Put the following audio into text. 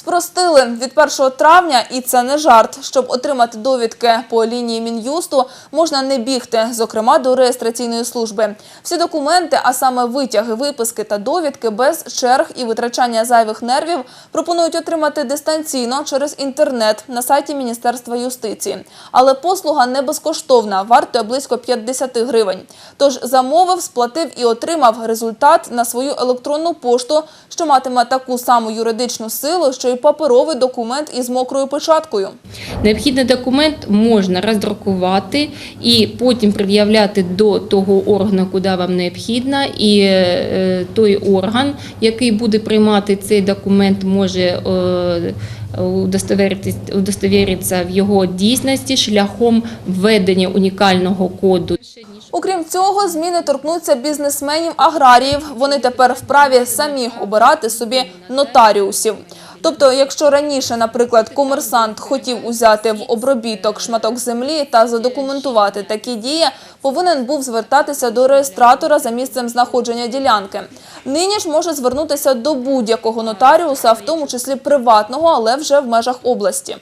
Спростили від 1 травня, і це не жарт. Щоб отримати довідки по лінії Мін'юсту, можна не бігти, зокрема до реєстраційної служби. Всі документи, а саме витяги, виписки та довідки без черг і витрачання зайвих нервів, пропонують отримати дистанційно через інтернет на сайті Міністерства юстиції. Але послуга не безкоштовна, вартує близько 50 гривень. Тож замовив, сплатив і отримав результат на свою електронну пошту, що матиме таку саму юридичну силу, що й паперовий документ із мокрою печаткою. Необхідний документ можна роздрукувати і потім пред'являти до того органу, куди вам необхідно. І е, той орган, який буде приймати цей документ, може е, удостовіритися в його дійсності шляхом введення унікального коду. Окрім цього, зміни торкнуться бізнесменів-аграріїв. Вони тепер вправі самі обирати собі нотаріусів. Тобто, якщо раніше, наприклад, комерсант хотів узяти в обробіток шматок землі та задокументувати такі дії, повинен був звертатися до реєстратора за місцем знаходження ділянки. Нині ж може звернутися до будь-якого нотаріуса, в тому числі приватного, але вже в межах області.